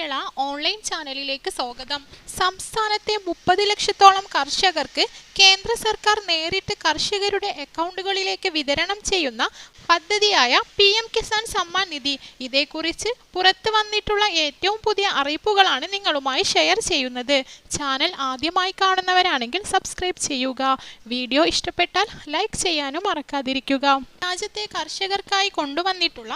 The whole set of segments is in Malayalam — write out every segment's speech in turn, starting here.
കേരള ഓൺലൈൻ ചാനലിലേക്ക് സ്വാഗതം. സംസ്ഥാനത്തെ മുപ്പത് ലക്ഷത്തോളം കർഷകർക്ക് കേന്ദ്ര സർക്കാർ നേരിട്ട് കർഷകരുടെ അക്കൗണ്ടുകളിലേക്ക് വിതരണം ചെയ്യുന്ന പദ്ധതിയായ പി എം കിസാൻ സമ്മാൻ നിധി. ഇതേക്കുറിച്ച് പുറത്തു വന്നിട്ടുള്ള ഏറ്റവും പുതിയ അറിയിപ്പുകളാണ് നിങ്ങളുമായി ഷെയർ ചെയ്യുന്നത്. ചാനൽ ആദ്യമായി കാണുന്നവരാണെങ്കിൽ സബ്സ്ക്രൈബ് ചെയ്യുക. വീഡിയോ ഇഷ്ടപ്പെട്ടാൽ ലൈക്ക് ചെയ്യാനും മറക്കാതിരിക്കുക. രാജ്യത്തെ കർഷകർക്കായി കൊണ്ടുവന്നിട്ടുള്ള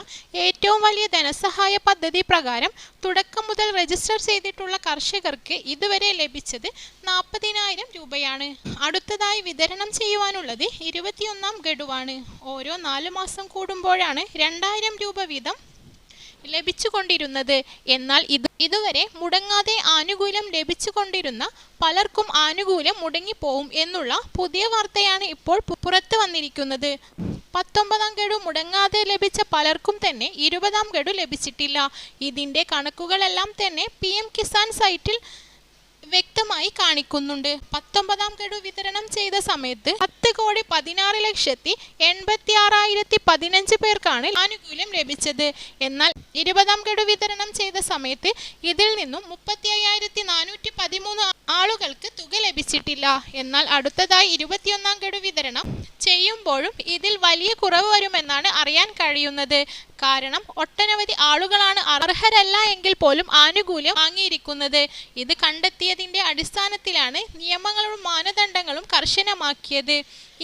ഏറ്റവും വലിയ ധനസഹായ പദ്ധതി പ്രകാരം തുടക്കം മുതൽ രജിസ്റ്റർ ചെയ്തിട്ടുള്ള കർഷകർക്ക് ഇതുവരെ ലഭിച്ചത് നാൽപ്പതിനായിരം രൂപയാണ്. അടുത്തതായി വിതരണം ചെയ്യുവാനുള്ളത് ഇരുപത്തിയൊന്നാം ഗഡുവാണ്. ഓരോ നാലു മാസം കൂടുമ്പോഴാണ് രണ്ടായിരം രൂപ വീതം ലഭിച്ചുകൊണ്ടിരുന്നത്. എന്നാൽ ഇത് ഇതുവരെ മുടങ്ങാതെ ആനുകൂല്യം ലഭിച്ചുകൊണ്ടിരുന്ന പലർക്കും ആനുകൂല്യം മുടങ്ങിപ്പോവും എന്നുള്ള പുതിയ വാർത്തയാണ് ഇപ്പോൾ പുറത്തു വന്നിരിക്കുന്നത്. പത്തൊമ്പതാം ഗഡു മുടങ്ങാതെ ലഭിച്ച പലർക്കും തന്നെ ഇരുപതാം ഗഡു ലഭിച്ചിട്ടില്ല. ഇതിന്റെ കണക്കുകളെല്ലാം തന്നെ പി എം കിസാൻ സൈറ്റിൽ വ്യക്തമായി കാണിക്കുന്നുണ്ട്. പത്തൊമ്പതാം ഗഡു വിതരണം ചെയ്ത സമയത്ത് പത്ത് കോടി പതിനാറ് ലക്ഷത്തി എൺപത്തി ആറായിരത്തി പതിനഞ്ച് പേർക്കാണ് ആനുകൂല്യം ലഭിച്ചത്. എന്നാൽ ഇരുപതാം ഗഡു വിതരണം ചെയ്ത സമയത്ത് ഇതിൽ നിന്നും മുപ്പത്തി അയ്യായിരത്തി നാനൂറ്റി ലഭിച്ചിട്ടില്ല എന്നാൽ അടുത്തതായി ഇരുപത്തിയൊന്നാം ഗഡു വിതരണം ചെയ്യുമ്പോഴും ഇതിൽ വലിയ കുറവ് വരുമെന്നാണ് അറിയാൻ കഴിയുന്നത്. കാരണം ഒട്ടനവധി ആളുകളാണ് അർഹരല്ല എങ്കിൽ പോലും ആനുകൂല്യം വാങ്ങിയിരിക്കുന്നത്. ഇത് കണ്ടെത്തിയതിന്റെ അടിസ്ഥാനത്തിലാണ് നിയമങ്ങളും മാനദണ്ഡങ്ങളും കർശനമാക്കിയത്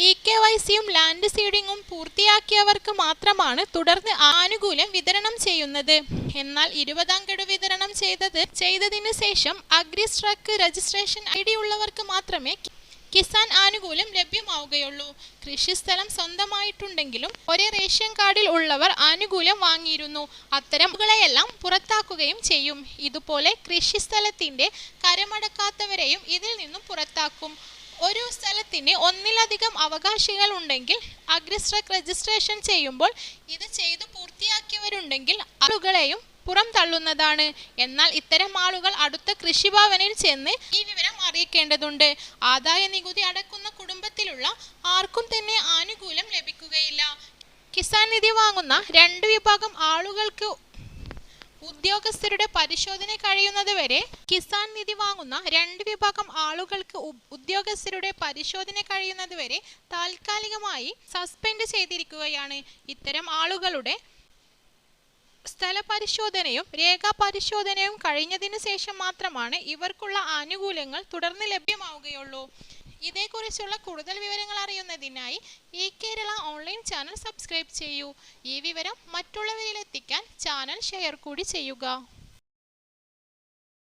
ഇ കെ വൈ സിയും ലാൻഡ് സീഡിങ്ങും പൂർത്തിയാക്കിയവർക്ക് മാത്രമാണ് തുടർന്ന് ആനുകൂല്യം വിതരണം ചെയ്യുന്നത്. എന്നാൽ ഇരുപതാം ഗഡു വിതരണം ചെയ്തത് ചെയ്തതിന് ശേഷം agri stack registration I D ഉള്ളവർക്ക് മാത്രമേ കിസാൻ ആനുകൂല്യം ലഭ്യമാവുകയുള്ളൂ. കൃഷിസ്ഥലം സ്വന്തമായിട്ടുണ്ടെങ്കിലും ഒരേ റേഷൻ കാർഡിൽ ഉള്ളവർ ആനുകൂല്യം വാങ്ങിയിരുന്നു. അത്തരംകളെയെല്ലാം പുറത്താക്കുകയും ചെയ്യും. ഇതുപോലെ കൃഷിസ്ഥലത്തിന്റെ കരമടക്കാത്തവരെയും ഇതിൽ നിന്നും പുറത്താക്കും. ഒരു സ്ഥലത്തിന് ഒന്നിലധികം അവകാശികൾ ഉണ്ടെങ്കിൽ അഗ്രിസ്ട്രക് രജിസ്ട്രേഷൻ ചെയ്യുമ്പോൾ ഇത് ചെയ്തു പൂർത്തിയാക്കിയവരുണ്ടെങ്കിൽ ആളുകളെയും പുറം തള്ളുന്നതാണ്. എന്നാൽ ഇത്തരം ആളുകൾ അടുത്ത കൃഷിഭവനിൽ ചെന്ന് ഈ വിവരം അറിയിക്കേണ്ടതുണ്ട്. ആദായ നികുതി അടക്കുന്ന കുടുംബത്തിലുള്ള ആർക്കും തന്നെ ആനുകൂല്യം ലഭിക്കുകയില്ല. കിസാൻ നിധി വാങ്ങുന്ന രണ്ട് വിഭാഗം ആളുകൾക്ക് ഉദ്യോഗസ്ഥരുടെ പരിശോധന കഴിയുന്നത് വരെ കിസാൻ നിധി വാങ്ങുന്ന രണ്ട് വിഭാഗം ആളുകൾക്ക് ഉദ്യോഗസ്ഥരുടെ പരിശോധന കഴിയുന്നത് വരെ താൽക്കാലികമായി സസ്പെൻഡ് ചെയ്തിരിക്കുകയാണ്. ഇത്തരം ആളുകളുടെ സ്ഥല പരിശോധനയും രേഖാ പരിശോധനയും കഴിഞ്ഞതിനു ശേഷം മാത്രമാണ് ഇവർക്കുള്ള ആനുകൂല്യങ്ങൾ തുടർന്ന് ലഭ്യമാവുകയുള്ളൂ. ഇതേക്കുറിച്ചുള്ള കൂടുതൽ വിവരങ്ങൾ അറിയുന്നതിനായി ഈ കേരള ഓൺലൈൻ ചാനൽ സബ്സ്ക്രൈബ് ചെയ്യൂ. ഈ വിവരം മറ്റുള്ളവരിലെത്തിക്കാൻ ചാനൽ ഷെയർ കൂടി ചെയ്യുക.